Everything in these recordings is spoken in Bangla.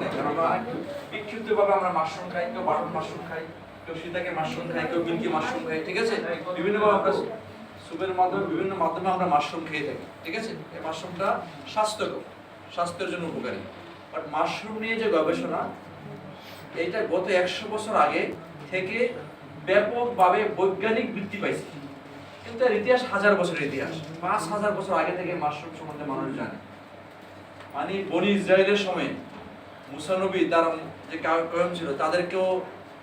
নেই আমরা মাশরুম খাই, কেউ মাশরুম খাই, কেউ মাশরুম কেউ মাশরুম খাই, ঠিক আছে? বিভিন্নভাবে আমরা মাধ্যমে, বিভিন্ন মাধ্যমে আমরা মাশরুম খেয়ে থাকি, ঠিক আছে? এই মাশরুমটা স্বাস্থ্যকর, স্বাস্থ্যের জন্য উপকারী। মাশরুম নিয়ে যে গবেষণা গত একশো বছর আগে থেকে ব্যাপকভাবে বৈজ্ঞানিক বৃদ্ধি পাইছে। কিন্তু এর ইতিহাস হাজার বছরের ইতিহাস, পাঁচ হাজার বছর আগে থেকে মাশরুম সম্বন্ধে মানুষ জানে। মানে বনি ইসরায়েলের সময় মুসানবী তার যে কয়ম ছিল তাদেরকেও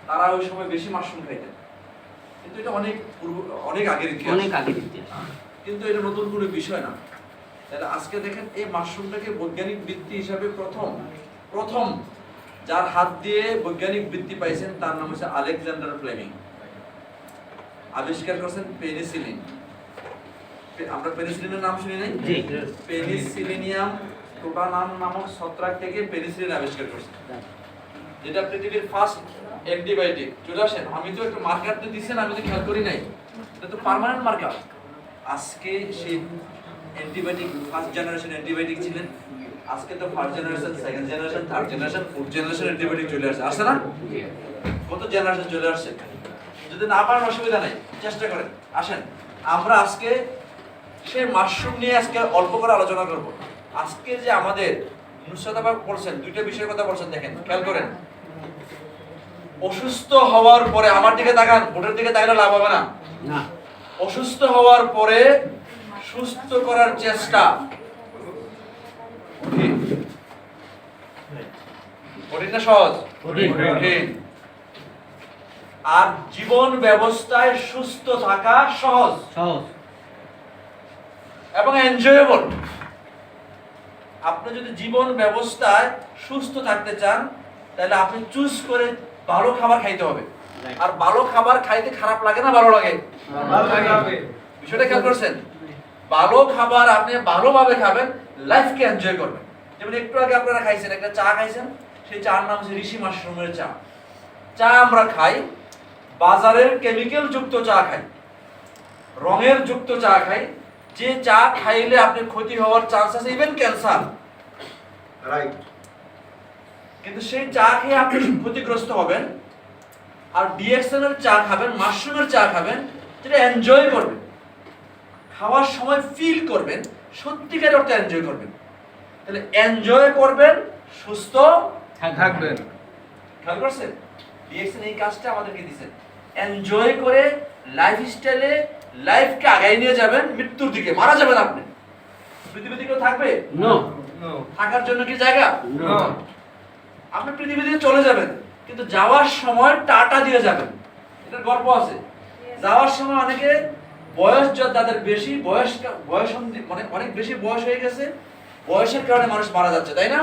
তারা ওই সময় বেশি মাশরুম খাইতেন। কিন্তু এটা অনেক পূর্ব অনেক আগের ইতিহাস। অনেক আগের ইতিহাস। কিন্তু এটা নতুন কোনো বিষয় না। তাহলে আজকে দেখেন এই মাশরুমটাকে বৈজ্ঞানিক বৃত্তি হিসাবে প্রথম প্রথম যার হাত দিয়ে বৈজ্ঞানিক বৃত্তি পাইছেন তার নাম হচ্ছে আলেকজান্ডার ফ্লেমিং। আবিষ্কার করছেন পেনিসিলিন। আমরা পেনিসিলিনের নাম শুনি নাই? পেনিসিলিনিয়াম টোটানাম নামক ছত্রাক থেকে পেনিসিলিন আবিষ্কার করছে। যেটা পৃথিবীর ফার্স্ট অ্যান্টিবায়োটিক চলে আসেন আমি তো একটু মার্কার তো দিচ্ছেন আমি তো খেয়াল করি নাই। এটা তো পার্মানেন্ট মার্কার আজকে সেই অ্যান্টিবায়োটিক ফার্স্ট জেনারেশন অ্যান্টিবায়োটিক ছিলেন। আজকে তো first generation second generation third generation fourth generation antibiotic চলে আসছে। আসছে না? কত জেনারেশন চলে আসছে? যদি না পারেন অসুবিধা নেই, চেষ্টা করেন। আসেন। আমরা আজকে সেই মাশরুম নিয়ে আজকে অল্প করে আলোচনা করব। আজকে যে আমাদের নুসরাত বলছেন দুইটা বিষয়ের কথা বলছেন দেখেন খেয়াল করেন। অসুস্থ হওয়ার পরে আমার দিকে তাকান বোর্ডের দিকে তাকালে লাভ হবে না। অসুস্থ হওয়ার পরে সুস্থ করার চেষ্টা। কঠিন। না সহজ। কঠিন। আর জীবন ব্যবস্থায় সুস্থ থাকা সহজ। সহজ। এবং এনজয়েবল আপনি যদি জীবন ব্যবস্থায় সুস্থ থাকতে চান তাহলে আপনি চুজ করে ভালো খাবার খাইতে হবে। আর ভালো খাবার খাইতে খারাপ লাগে না ভালো লাগে? বিষয়টা খেয়াল করছেন? ভালো খাবার আপনি ভালোভাবে খাবেন লাইফকে এনজয় করবেন। যেমন একটু আগে আপনারা খাইছেন একটা চা খাইছেন সেই চার নাম হচ্ছে ঋষি মাশরুমের চা। চা আমরা খাই বাজারের কেমিক্যাল যুক্ত চা খাই রঙের যুক্ত চা খাই যে চা খাইলে আপনি ক্ষতি হওয়ার চান্স আছে ইভেন ক্যান্সার রাইট কিন্তু সেই চা খেয়ে আপনি ক্ষতিগ্রস্ত হবেন আর ডিএক্সএল এর চা খাবেন মাশরুমের চা খাবেন যেটা এনজয় করবেন। খাওয়ার সময় ফিল করবেন সত্যিকার অর্থে এনজয় করবেন। তাহলে এনজয় করবেন সুস্থ থাকবেন। খেয়াল করছেন? ডিএক্সএল এই কাজটা আমাদেরকে দিয়েছেন। এনজয় করে লাইফ স্টাইলে লাইফকে আগায় নিয়ে যাবেন মৃত্যুর দিকে। মারা যাবেন আপনি। পৃথিবীতে কেউ থাকবে? থাকার জন্য কি জায়গা? আপনি পৃথিবী থেকে চলে যাবেন কিন্তু যাওয়ার সময় টাটা দিয়ে যাবেন। এটার গল্প আছে। যাওয়ার সময় অনেকে বয়স বেশি বয়স বয়স মানে অনেক বেশি বয়স হয়ে গেছে বয়সের কারণে মানুষ মারা যাচ্ছে তাই না?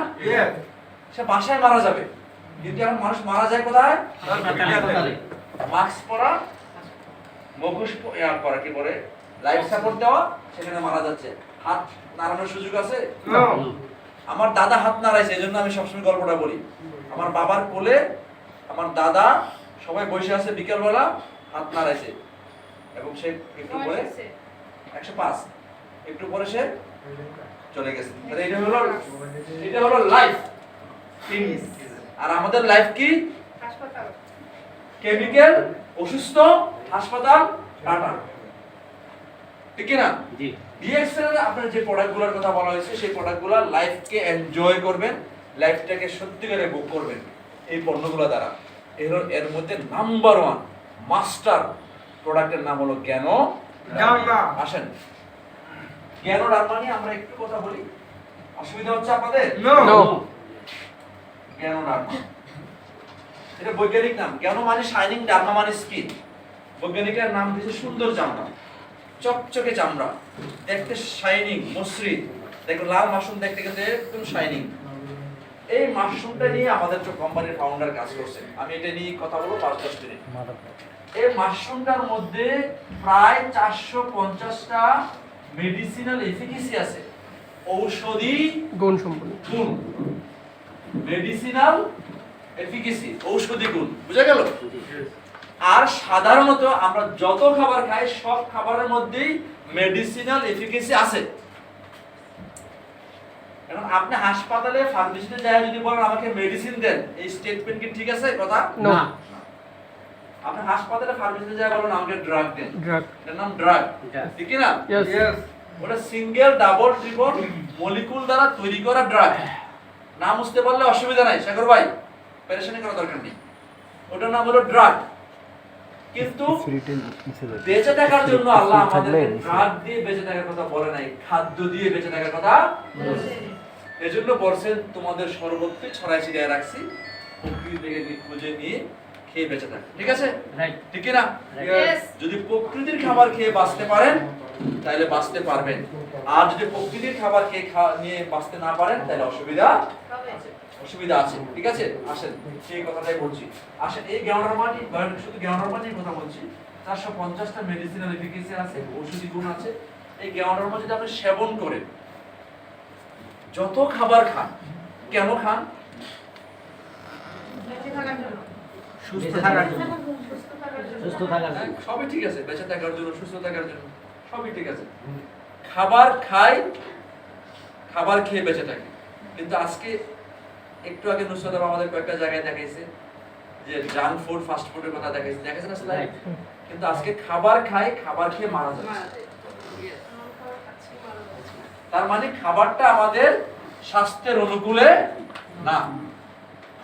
সে বাসায় মারা যাবে। কিন্তু এখন মানুষ মারা যায় কোথায়? মাস্ক পরা মুখোশ করা কি বলে? লাইফ সাপোর্ট দেওয়া সেখানে মারা যাচ্ছে। হাত নাড়ানোর সুযোগ আছে? আমার দাদা হাত নাড়াইছে এই জন্য আমি সবসময় গল্পটা বলি। আমার বাবার কোলে আমার দাদা সবাই বসে আছে বিকেলবেলা হাত নাড়াইছে। এবং সে একটু পরে একশো পাঁচ। একটু পরে সে চলে গেছে। তাহলে এটা হলো এটা হলো লাইফ আর আমাদের লাইফ কি? কেমিক্যাল অসুস্থ হাসপাতাল টাটা। ঠিক কি না? জি। ডিএক্সএল আপনার যে প্রোডাক্টগুলোর কথা বলা হয়েছে সেই প্রোডাক্টগুলো লাইফকে এনজয় করবেন লাইফটাকে সত্যিকারে বুক করবেন এই পণ্যগুলো দ্বারা। এর এর মধ্যে নাম্বার ওয়ান মাস্টার প্রোডাক্টের নাম হলো ডালমা। আসেন। ডালমা নিয়ে আমরা একটু কথা বলি। অসুবিধা হচ্ছে আপনাদের? নো জ্ঞান ডালমা এটা বৈজ্ঞানিক নাম। কেন মানে শাইনিং ডালমা মানে স্কিন বৈজ্ঞানিকের নাম দিয়েছে সুন্দর চামড়া। চকচকে চামড়া। দেখতে শাইনিং মসৃণ। দেখো লাল মাশরুম দেখতে কিন্তু একদম শাইনিং এই মাশরুমটা নিয়ে আমাদের তো কোম্পানির ফাউন্ডার কাজ করছে। আমি এটা নিয়ে কথা বলব পাঁচ দশ মিনিট। এই মাশরুমটার মধ্যে প্রায় চারশো পঞ্চাশটা মেডিসিনাল এফিকেসি আছে। ঔষধি গুণ সম্পন্ন। গুণ। মেডিসিনাল এফিকেসি ঔষধি গুণ। বুঝা গেল? আর সাধারণত আমরা যত খাবার খাই সব খাবারের মধ্যেই মেডিসিনাল এফিকেসি আছে। এখন আপনি হাসপাতালে ফার্মেসিতে যায় যদি বলেন আমাকে মেডিসিন দেন এই স্টেটমেন্ট কি ঠিক আছে কথা? না। আপনি হাসপাতালে ফার্মেসিতে যায় বলেন আমাকে ড্রাগ দেন। Drug. এটার নাম ড্রাগ. ঠিক কি না. Yes. ওটা সিঙ্গেল ডাবল ট্রিপল মলিকুল দ্বারা তৈরি করা ড্রাগ নাম বুঝতে পারলে অসুবিধা নাই শেখর ভাই। পেরেশানি করার দরকার নেই। ওটার নাম হলো ড্রাগ কিন্তু বেঁচে থাকার জন্য আল্লাহ আমাদের ড্রাগ দিয়ে বেঁচে থাকার কথা বলে নাই খাদ্য দিয়ে বেঁচে থাকার কথা এজন্য বলছেন তোমাদের সর্বত্রই ছড়াই ছিটিয়ে রাখছি প্রকৃতি থেকে খুঁজে নিয়ে খেয়ে বেঁচে থাক। ঠিক আছে. ঠিক কি না যদি প্রকৃতির খাবার খেয়ে বাঁচতে পারেন তাহলে বাঁচতে পারবেন। আর যদি প্রকৃতির খাবার খেয়ে খা- নিয়ে বাঁচতে না পারেন তাহলে অসুবিধা আছে। অসুবিধা আছে। ঠিক আছে? আসেন সেই কথাটাই বলছি। আসেন এই শুধু কথা বলছি চারশো পঞ্চাশটা মেডিসিনাল এফিকেসি আছে ঔষধি গুণ আছে। এই যদি আপনি সেবন করেন যত খাবার খান কেন খান? সুস্থ থাকার জন্য। সুস্থ থাকার হ্যাঁ, জন্য। সবই ঠিক আছে বেঁচে থাকার জন্য সুস্থ থাকার জন্য সবই ঠিক আছে। খাবার খাই খাবার খেয়ে বেঁচে থাকি। কিন্তু আজকে একটু আগে নুসরাত আমাদের কয়েকটা জায়গায় দেখাইছে যে জাঙ্ক ফুড ফাস্ট ফুডের কথা দেখাইছে। দেখাইছে না Right. কিন্তু আজকে খাবার খাই খাবার খেয়ে মারা যাচ্ছে তার মানে খাবারটা আমাদের স্বাস্থ্যের অনুকূলে না।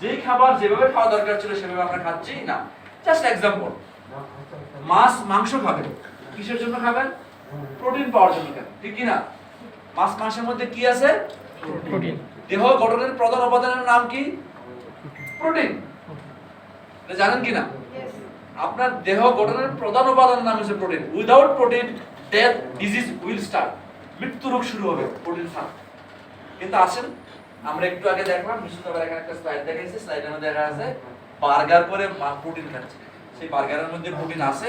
যেই খাবার যেভাবে খাওয়া দরকার ছিল সেভাবে আমরা খাচ্ছি না। জাস্ট এক্সাম্পল মাছ মাংস খাবেন। কিসের জন্য খাবেন? প্রোটিন পাওয়ার জন্য খাবেন। ঠিক কি না মাছ মাংসের মধ্যে কি আছে? Protein. দেহ গঠনের প্রধান উপাদানের নাম কি? প্রোটিন। জানেন কি না? আপনার দেহ গঠনের প্রধান উপাদানের নাম হচ্ছে protein. Without protein death disease will start মৃত্যু রোগ শুরু হবে প্রোটিন ছাড়া। কিন্তু আসেন আমরা একটু আগে দেখলাম বিশুদ্ধ এখানে একটা স্লাইড দেখাইছে। স্লাইডের মধ্যে দেখা আছে বার্গার করে প্রোটিন খাচ্ছে। সেই বার্গারের মধ্যে প্রোটিন আছে।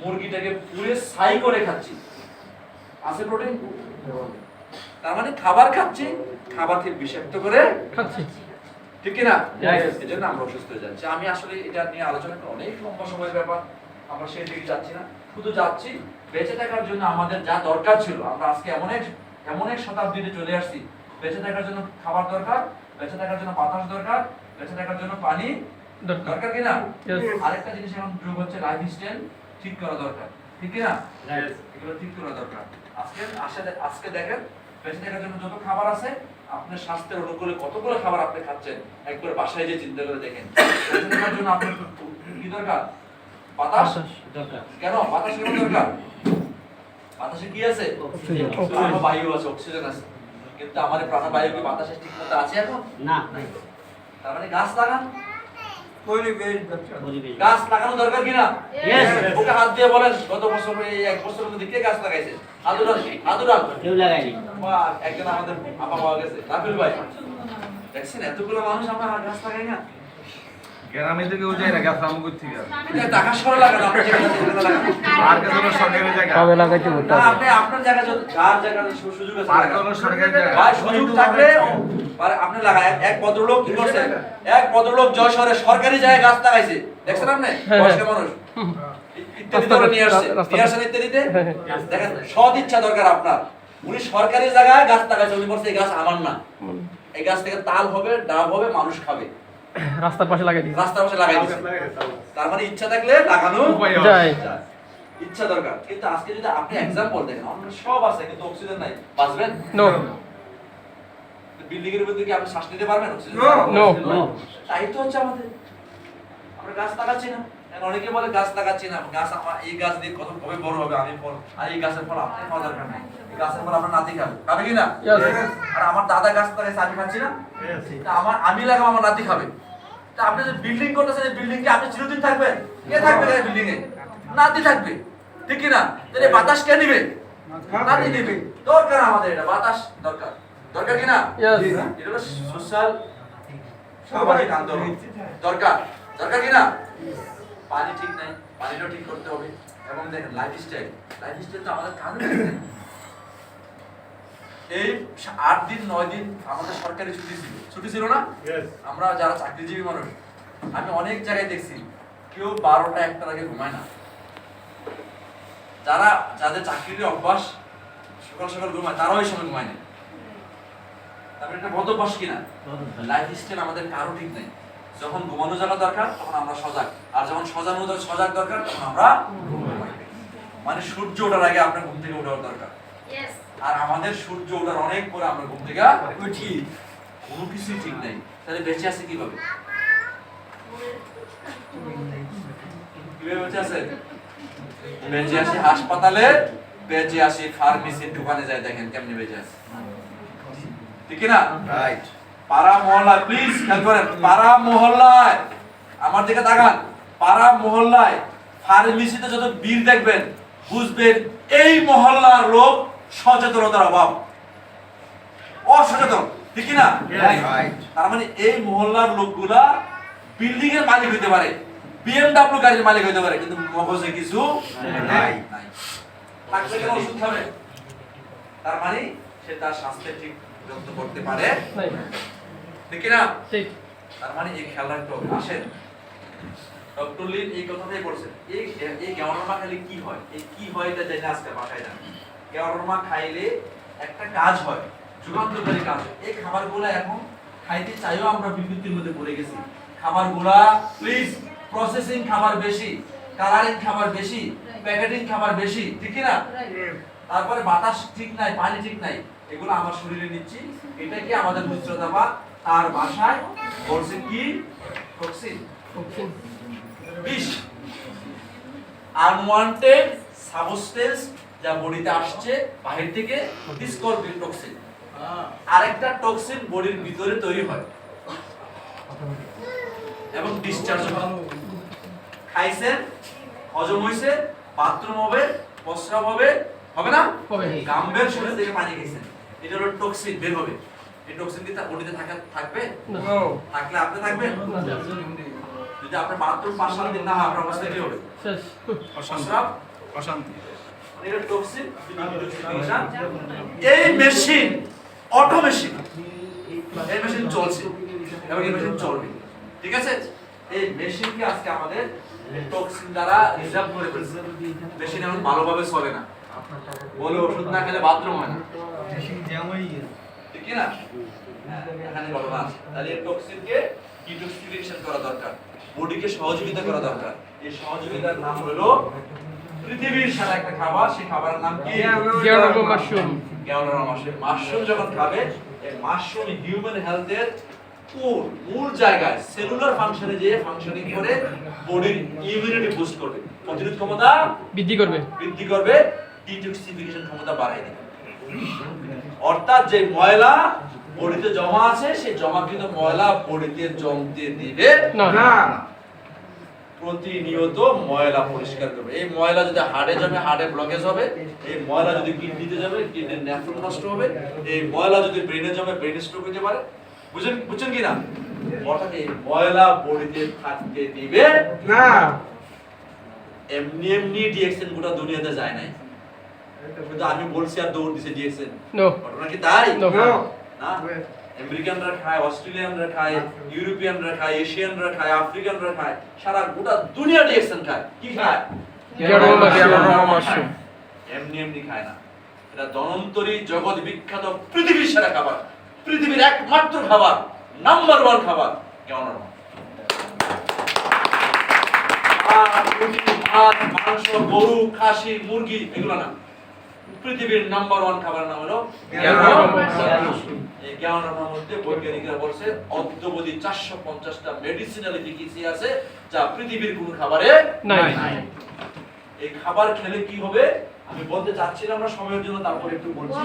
মুরগিটাকে পুড়ে ছাই করে খাচ্ছি। আছে প্রোটিন তার মানে খাবার খাচ্ছি খাবারকে বিষাক্ত করে খাচ্ছি। ঠিক না এই জন্য আমরা অসুস্থ হয়ে যাচ্ছি। আমি আসলে এটা নিয়ে আলোচনা করি অনেক লম্বা সময়ের ব্যাপার আমরা সেই দিকে যাচ্ছি না। শুধু যাচ্ছি বেঁচে থাকার জন্য আমাদের যা দরকার ছিল আমরা আজকে এমন এক এমন এক শতাব্দীতে চলে আসছি। বেঁচে থাকার জন্য খাবার দরকার বেঁচে থাকার জন্য বাতাস দরকার বেঁচে থাকার জন্য পানি দরকার। দরকার কি না Yes. আরেকটা জিনিস এখন যোগ হচ্ছে লাইফ স্টাইল ঠিক করা দরকার। ঠিক কি না এগুলো ঠিক করা দরকার। আজকে আসে আজকে দেখেন বেঁচে থাকার জন্য যত খাবার আছে আপনার স্বাস্থ্যের অনুকূলে কতগুলো খাবার আপনি খাচ্ছেন একবার বাসায় যে চিন্তা করে দেখেন। বেঁচে থাকার জন্য আপনার কি দরকার? বাতাস? দরকার। কেন? বাতাস কেন দরকার? বাতাসে কি আছে. প্রাণবায়ু আছে অক্সিজেন আছে। কিন্তু আমাদের প্রাণবায়ু কি বাতাসে ঠিক মতো আছে এখন? না। তার মানে গাছ লাগান। পরিবেশ। গাছ লাগানো দরকার কিনা ওকে হাত দিয়ে বলেন গত বছর এই এক বছরের মধ্যে কে গাছ লাগাইছে? আদুরান আদুরান কেউ লাগায়নি। একজন আমাদের আপা পাওয়া গেছে। রাফিল ভাই দেখছেন এতগুলো মানুষ আমরা গাছ লাগাই না? না গাছ টাকা সরে সরকারি জায়গা। কবে লাগাইতে বলতে আপনি আপনার যত সুযোগ আছে লাগান। সরকারি জায়গা। ভাই সুযোগ থাকলে মানে আপনি লাগায় এক- এক ভদ্রলোক কি করছে? এক ভদ্রলোক জয় সরকারি জায়গায় গাছ লাগাইছে। দেখছেন আপনি? হ্যাঁ, বয়স্ক হ্যাঁ। মানুষ হ্যাঁ, ইচ্ছা দরকার আপনার। উনি সরকারি জায়গায় গাছ লাগাইছে উনি বলছে এই গাছ আমার না। এই গাছ থেকে তাল হবে ডাব হবে মানুষ খাবে। রাস্তার পাশে লাগাই দিই রাস্তার পাশে লাগাই দিই তার মানে ইচ্ছা থাকলে লাগানো যায়। ইচ্ছা দরকার। কিন্তু আজকে যদি আপনি এক্সাম্পল দেখেন আপনার সব আছে কিন্তু অক্সিজেন নাই। বাঁচবেন? নো বিল্ডিং এর ভিতরে কি আপনি শ্বাস নিতে পারবেন অক্সিজেন নো. No. তাই তো হচ্ছে আমাদের। আমরা গাছ লাগাচ্ছি না। অনেকে বলে গাছ লাগাচ্ছি না গাছ আমার এই গাছ দিয়ে কত কবে বড় হবে আমি ফল আর এই গাছের ফল আপনি খাওয়া দরকার নাই। এই গাছের ফল আপনার নাতি খাবে। খাবে কি না? আর আমার দাদা গাছ লাগাইছে আমি খাচ্ছি না? আমার আমি লাগাবো আমার নাতি খাবে। তা আপনি যে বিল্ডিং করতেছেন এই বিল্ডিং কি আপনি চিরদিন থাকবেন? কে থাকবে এই বিল্ডিং এ? নাতি থাকবে। ঠিক কি না? তাহলে বাতাস কে নিবে? নাতি নিবে। দরকার আমাদের এটা বাতাস দরকার। দরকার কি না? এটা হলো সোশ্যাল সামাজিক আন্দোলন। দরকার। দরকার কি না? পানি ঠিক নাই পানিটাও ঠিক করতে হবে। এবং দেখেন লাইফ স্টাইল লাইফ স্টাইল তো আমাদের কাজ এই আট দিন নয় দিন আমাদের সরকারি ছুটি ছিল। ছুটি ছিল না? আমরা যারা চাকরিজীবী মানুষ আমি অনেক জায়গায় দেখছি কেউ বারোটা একটার আগে ঘুমায় না। যারা যাদের চাকরির অভ্যাস সকাল সকাল ঘুমায় তারাও এই সময় ঘুমায় না তারপরে একটা বদ অভ্যাস কিনা? লাইফ স্টাইল আমাদের কারও ঠিক নেই। যখন ঘুমানো জায়গা দরকার তখন আমরা সজাগ। আর যখন সজানো সজাগ দরকার তখন আমরা মানে সূর্য ওঠার আগে আপনার ঘুম থেকে ওঠার দরকার। আর আমাদের সূর্য ওঠার অনেক পরে আমরা ঘুম থেকে উঠি। কোনো কিছুই ঠিক নেই। তাহলে বেঁচে আছে কীভাবে? কীভাবে বেঁচে আছে? বেঁচে আসি হাসপাতালে বেঁচে আসি ফার্মেসির দোকানে যায় দেখেন কেমনি বেঁচে আছে। ঠিক না? রাইট পাড়া মহল্লায় প্লিজ খেয়াল করেন পাড়া মহল্লায় আমার দিকে তাকান পাড়া মহল্লায় ফার্মেসিতে যত বীর দেখবেন বুঝবেন এই মহল্লার লোক সচেতনতার অভাব। অসচেতন ঠিক না তার মানে এই মহল্লার লোকগুলা বিল্ডিং এর মালিক হইতে পারে বিএমডব্লিউ গাড়ির মালিক হইতে পারে কিন্তু মগজে কিছু নাই। থাকলে কেন ওষুধ খাবে? তার মানে সে তার স্বাস্থ্যের ঠিক যত্ন করতে পারে। ঠিক না? ঠিক। তার মানে এই খেয়াল রাখতে হবে। আসেন। ডক্টর লিন এই কথাটাই বলছেন। এই এই খাইলে কি হয়? এই কি হয় এটা জানি আজকে বাসায় না। গেওয়ারমা খাইলে একটা কাজ হয় যুগান্তকারী কাজ হয়। এই খাবারগুলো এখন খাইতে চাইও আমরা বিপত্তির মধ্যে পড়ে গেছি। খাবারগুলা প্লিজ প্রসেসিং খাবার বেশি কালারিং খাবার বেশি প্যাকেটিং খাবার বেশি ঠিক না? তারপরে বাতাস ঠিক নাই পানি ঠিক নাই এগুলো আমার শরীরে নিচ্ছি। এটা কি আমাদের মিশ্রতা বা তার ভাষায় বলছে কি? টক্সিন। বিষ। আনওয়ান্টেড সাবস্টেন্স যা বডিতে আসছে বাহির থেকে কল টক্সিন আরেকটা টক্সিন বডির ভিতরে তৈরি হয়। এবং ডিসচার্জ হয়। খাইছেন হজম হইছে বাথরুম হবে প্রস্রাব হবে হবে না। গাম্বের শরীর থেকে পানি খেয়েছেন এটা হলো টক্সিন বের হবে। এই টক্সিন কি তার বডিতে থাকা থাকবে? থাকলে আপনি থাকবেন? যদি আপনার বাথরুম পাঁচ সাত দিন না হয় আপনার অবস্থা কি হবে? শেষ। অশান্তি। এই মেশিন অটো মেশিন। এই মেশিন চলছে। এবং এই মেশিন চলবে। ঠিক আছে? এই মেশিনকে আজকে আমাদের টক্সিন দ্বারা রিজার্ভ করে ফেলছে। মেশিন এখন ভালোভাবে চলে না। বলে ওষুধ না খেলে বাথরুম হয় না। ঠিক কি না? এখানে ঘটনা আছে। তাহলে এই টক্সিনকে ডিটক্সিফিকেশন করা দরকার। বডিকে সহযোগিতা করা দরকার। এই সহযোগিতার নাম হলো পৃথিবীর সেরা একটা খাবার। সেই খাবারের নাম কি? মাশরুম। গেওয়ালার মাশরুম। মাশরুম যখন খাবে এই মাশরুম হিউম্যান হেলথের কোর মূল জায়গায় সেলুলার ফাংশনে যে ফাংশনিং করে বডির ইমিউনিটি বুস্ট করবে। প্রতিরোধ ক্ষমতা বৃদ্ধি করবে। বৃদ্ধি করবে ডিটক্সিফিকেশন ক্ষমতা বাড়ায় দেবে। অর্থাৎ যে ময়লা বডিতে জমা আছে সেই জমাকৃত ময়লা বডিতে জমতে দিবে। না প্রতিনিয়ত ময়লা পরিষ্কার করবে। এই ময়লা যদি হাড়ে জমে হাড়ে ব্লকেজ হবে এই ময়লা যদি কিডনিতে জমে কিডনির নেফ্রন নষ্ট হবে এই ময়লা যদি ব্রেনে জমে ব্রেন স্ট্রোক হতে পারে। বুঝেন বুঝছেন কি না? অর্থাৎ এই ময়লা বডিতে থাকতে দিবে। না। এমনি এমনি ডিএক্সএন গোটা দুনিয়াতে যায় নাই। কিন্তু আমি বলছি আর দৌড় দিছে ডিএক্সএন নো ঘটনা কি তাই? না? আমেরিকানরা খায় অস্ট্রেলিয়ানরা খায় ইউরোপিয়ানরা খায় এশিয়ানরা খায় আফ্রিকানরা খায় সারা গোটা দুনিয়া ডিএক্সএন খায়। কি খায়? এমনি এমনি খায় না। এটা ধনন্তরী জগৎ বিখ্যাত পৃথিবীর সেরা খাবার। পৃথিবীর একমাত্র খাবার নাম্বার ওয়ান খাবার কেমন? ভাত, মাংস গরু খাসি মুরগি এগুলো না। পৃথিবীর নাম্বার ওয়ান খাবার নাম হলো। এই গেওয়ারমার মধ্যে বৈজ্ঞানিকরা বলছে অদ্যবধি চারশো পঞ্চাশটা মেডিসিনাল এফিকেসি আছে যা পৃথিবীর কোনো খাবারে নাই। এই খাবার খেলে কি হবে? আমি বলতে চাচ্ছিলাম না সময়ের জন্য তারপর একটু বলছি।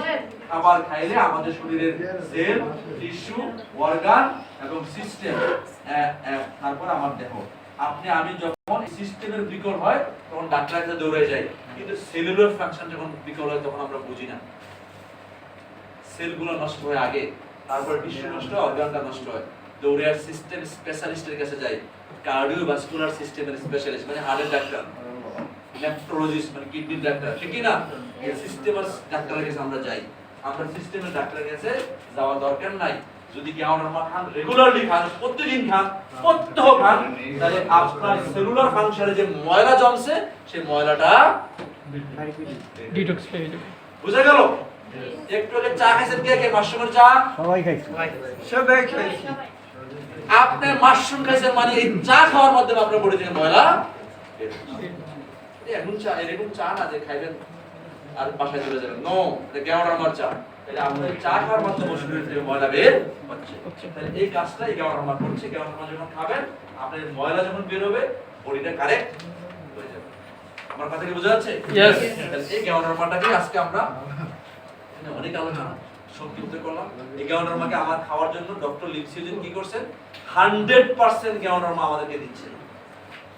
খাবার খাইলে আমাদের শরীরের সেল টিস্যু অর্গান এবং সিস্টেম তারপর আমার দেহ। আপনি, আমি যখন সিস্টেমের বিকল হয়, তখন ডাক্তারের কাছে দৌড়ে যাই কিন্তু সেলুলার ফাংশন যখন বিকল হয়, তখন আমরা বুঝি না। সেলগুলো নষ্ট হয় আগে, তারপর টিস্যু নষ্ট হয় অর্গানটা নষ্ট হয়। দৌড়ে সিস্টেম স্পেশালিস্টের কাছে যাই। কার্ডিওভাস্কুলার সিস্টেমের স্পেশালিস্ট মানে হার্টের ডাক্তার। নেফ্রোলজিস্ট মানে কিডনির ডাক্তার। ঠিক কি না সিস্টেমের ডাক্তারের কাছে আমরা যাই। আমরা সিস্টেমের ডাক্তারের কাছে যাওয়ার দরকার নাই। যদি গেওয়ারমা খান রেগুলারলি খান প্রতিদিন খান প্রত্যহ খান তাহলে আপনার সেলুলার ফাংশনে যে ময়লা জমছে সেই ময়লাটা ডিটক্স পেয়ে যাবে বুঝা গেল? একটু আগে চা খাইছেন কে কে? মাশরুমের চা? সবাই খাইছে। সবাই খাইছি। আপনি মাশরুম খাইছেন মানে এই চা খাওয়ার মাধ্যমে আপনার বডি থেকে ময়লা। এই এখন চা এরকম চা না যে খাইবেন আর বাসায় চলে যাবেন। নো এটা কেমন আমার চা। তাহলে আপনার চা খাওয়ার মাধ্যমে শরীর থেকে ময়লা বের হচ্ছে। তাহলে এই কাজটা এই কেমন আমার করছে? আমার যখন খাবেন আপনার ময়লা যখন বের হবে বডিটা কারেক্ট হয়ে যাবে। আমার কথা কি বোঝা যাচ্ছে? তাহলে এই আমারটাকে আজকে আমরা অনেক আলোচনা সংক্ষিপ্ত করলাম। এই আমার খাওয়ার জন্য ডক্টর লিপসিউজিন কি করছেন হান্ড্রেড পার্সেন্ট গ্যাওনরমা আমাদেরকে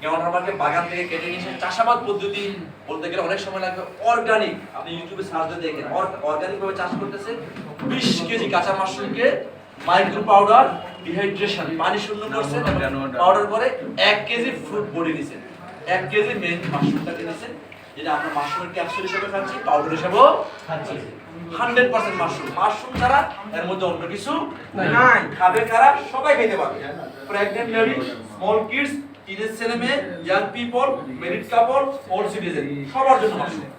গ্যাওনরমাকে বাগান থেকে কেটে নিয়ে এসে চাষাবাদ পদ্ধতি বলতে গেলে অনেক সময় লাগবে। অর্গানিক আপনি ইউটিউবে সার্চ দিয়ে দেখেন। অর্গানিক ভাবে চাষ করতেছে বিশ কেজি কাঁচা মাশরুমকে মাইক্রো পাউডার ডিহাইড্রেশন পানি শূন্য করছেন পাউডার করে এক কেজি ফ্রুট বডি দিচ্ছেন এক কেজি মেন মাশরুমটাকে দিচ্ছেন যেটা আমরা মাশরুমের ক্যাপসুল হিসেবে খাচ্ছি পাউডার হিসেবেও খাচ্ছি। হান্ড্রেড পার্সেন্ট মাশরুম মাশরুম ছাড়া এর মধ্যে অন্য কিছু নাই। খাবে কারা? সবাই খেতে পারবে। Pregnant lady small kids teenage ছেলে মেয়ে young people married couple old citizen সবার জন্য মাশরুম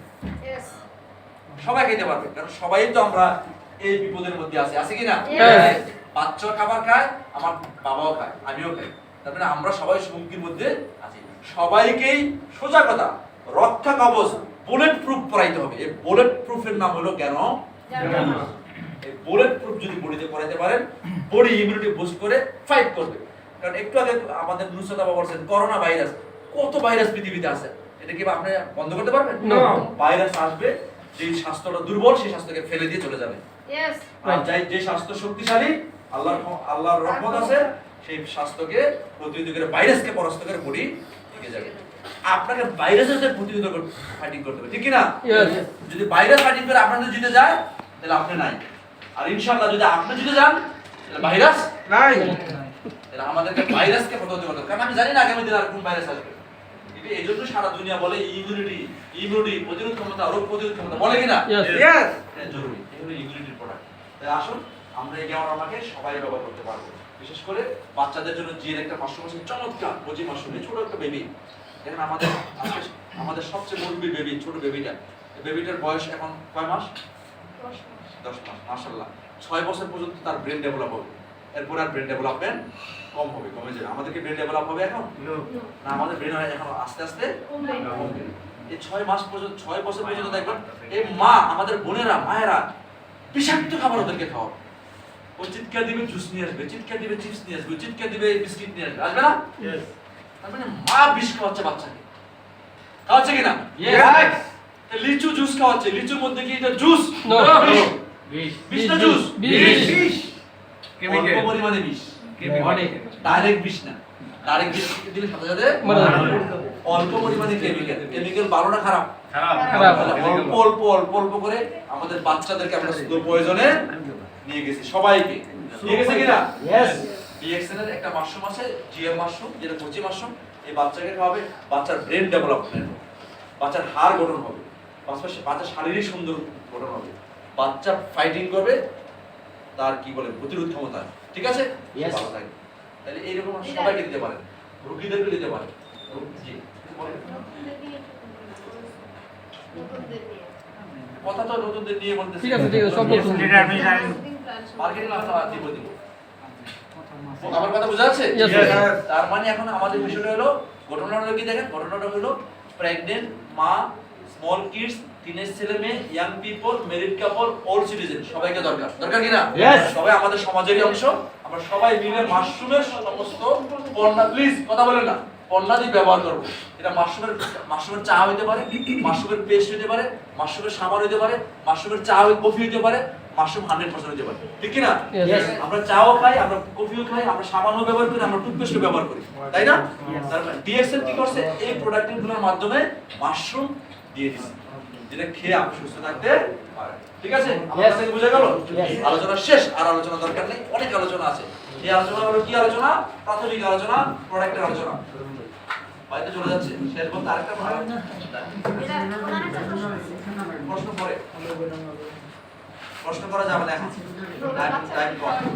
সবাই খেতে পারবে কারণ সবাই তো আমরা এই বিপদের মধ্যে আছি। আছে কি না বাচ্চা খাবার খায় আমার বাবাও খায় আমিও খাই। তার মানে আমরা সবাই হুমকির মধ্যে আছি। সবাইকেই সোজা কথা রক্ষা কবচ বুলেট প্রুফ পরাইতে হবে। এই বুলেট প্রুফের নাম হলো কেন? এই বুলেট প্রুফ যদি বডিতে পরাইতে পারেন বডি ইমিউনিটি বুস্ট করে ফাইট করবে। কারণ একটু আগে আমাদের নুসরাত বাবা বলছেন করোনা ভাইরাস কত ভাইরাস পৃথিবীতে আছে? এটা কি আপনি বন্ধ করতে পারবেন? No. ভাইরাস আসবে যে স্বাস্থ্যটা দুর্বল সেই স্বাস্থ্যকে ফেলে দিয়ে চলে যাবে। আর যাই যে স্বাস্থ্য শক্তিশালী আল্লাহর আল্লাহর রহমত আছে সেই স্বাস্থ্যকে প্রতিরোধ করে ভাইরাসকে পরাস্ত করে বডি টিকে যাবে। আপনাকে ভাইরাসের সাথে প্রতিরোধ ফাইটিং করতে হবে ঠিক কি না? যদি ভাইরাস ফাইটিং করে আপনার যদি জিতে যায় তাহলে আপনি নাই। আর ইনশাআল্লাহ যদি আপনি জিতে যান তাহলে ভাইরাস নাই। তাহলে আমাদেরকে ভাইরাসকে প্রতিরোধ করতে কারণ আমি জানি না আগামী দিনে আর কোন ভাইরাস আসবে। কিন্তু এই জন্য সারা দুনিয়া বলে ইমিউনিটি ইমিউনিটি প্রতিরোধ ক্ষমতা রোগ প্রতিরোধ ক্ষমতা বলে কিনা? ইয়েস জরুরি। এগুলো ইমিউনিটির প্রোডাক্ট তাই আসুন আমরা এই জ্ঞান আমাকে সবাই ব্যবহার করতে পারব। বিশেষ করে বাচ্চাদের জন্য জির একটা মাশরুম চমৎকার কচি মাশরুম ছোট একটা বেবি দেখেন আমাদের আমাদের সবচেয়ে মুরব্বী বেবি ছোট বেবিটা বেবিটার বয়স এখন কয় মাস? দশ মাস। মাশাল্লাহ ছয় বছর পর্যন্ত তার ব্রেন ডেভেলপ হবে। এরপর আর ব্রেন ডেভেলপমেন্ট কম হবে কমে যাবে। আমাদেরকে ব্রেন ডেভেলপ হবে এখন? না আমাদের ব্রেন হয় এখন আস্তে আস্তে কমবে এই ছয় মাস পর্যন্ত ছয় বছর পর্যন্ত দেখবেন এই মা আমাদের বোনেরা মায়েরা বিষাক্ত খাবার ওদেরকে খাওয়াবে ও চিৎকার দিবে জুস নিয়ে আসবে চিৎকার দিবে চিপস নিয়ে আসবে চিৎকার দিবে বিস্কিট নিয়ে আসবে। আসবে না? তার মানে মা বিষ খাওয়াচ্ছে বাচ্চাকে। খাওয়াচ্ছে কিনা? লিচু জুস খাওয়াচ্ছে। লিচুর মধ্যে কি এটা জুস. বিষ। বিষ না জুস বিষ। বিষ পরিমাণে বিষ। ডাইরেক্ট বিষ না ডাইরেক্ট বিষ দিলে সাথে সাথে অল্প পরিমাণে কেমিক্যাল কেমিক্যাল ভালো খারাপ। খারাপ। অল্প অল্প অল্প অল্প করে আমাদের বাচ্চাদেরকে আমরা স্লো প্রয়োজনে নিয়ে গেছি। সবাইকে। নিয়ে গেছে কিনা. একটা মাশরুম আছে জিএম মাশরুম যেটা কচি মাশরুম এই বাচ্চাকে খাওয়াবে বাচ্চার ব্রেন ডেভেলপমেন্ট বাচ্চার হাড় গঠন হবে পাশাপাশি বাচ্চার শারীরিক সুন্দর গঠন হবে। বাচ্চা ফাইটিং করবে তার কি বলে প্রতিরোধ ক্ষমতা ঠিক আছে? তাহলে এইরকম সবাইকে দিতে পারেন। রুগীদেরকে দিতে পারেন। জি কথা তো নতুনদের নিয়ে বলতেছি। ঠিক আছে ঠিক আছে সব নতুন। মার্কেটিং কথা দিব। দিব আমার কথা বোঝা যাচ্ছে? তার মানে এখন আমাদের বিষয়টা হলো ঘটনাটা হলো কি দেখেন? ঘটনাটা হলো প্রেগনেন্ট মা স্মল কিডস টিনেজ ছেলে মেয়ে young people married couple old citizen সবাইকে দরকার। দরকার কি না? সবাই আমাদের সমাজেরই অংশ। আমরা সবাই মিলে মাশরুমের সমস্ত পণ্যা প্লিজ কথা বলেন না পণ্যাদি ব্যবহার করব। এটা মাশরুমের মাশরুমের চা হইতে পারে মাশরুমের পেস্ট হইতে পারে মাশরুমের সাবান হইতে পারে মাশরুমের চা কফি হইতে পারে মাশরুম হান্ড্রেড পার্সেন্ট হইতে পারে। ঠিক কি না. আমরা চাও খাই আমরা কফিও খাই আমরা সাবানও ব্যবহার করি আমরা টুথপেস্টও ব্যবহার করি। তাই না? তার ডিএক্সএল কি করছে এই প্রোডাক্টেরগুলোর মাধ্যমে মাশরুম দিয়ে দিচ্ছে যেটা খেয়ে আপনি সুস্থ থাকতে পারেন। ঠিক আছে? বুঝে গেল? আলোচনা শেষ আর আলোচনা দরকার নেই অনেক আলোচনা আছে। এই আলোচনা হলো কি আলোচনা? প্রাথমিক আলোচনা প্রোডাক্টের আলোচনা। বাড়িতে চলে যাচ্ছে শেষ বলতে আরেকটা প্রশ্ন। পরে। প্রশ্ন করা যাবে না এখন। টাইম কম।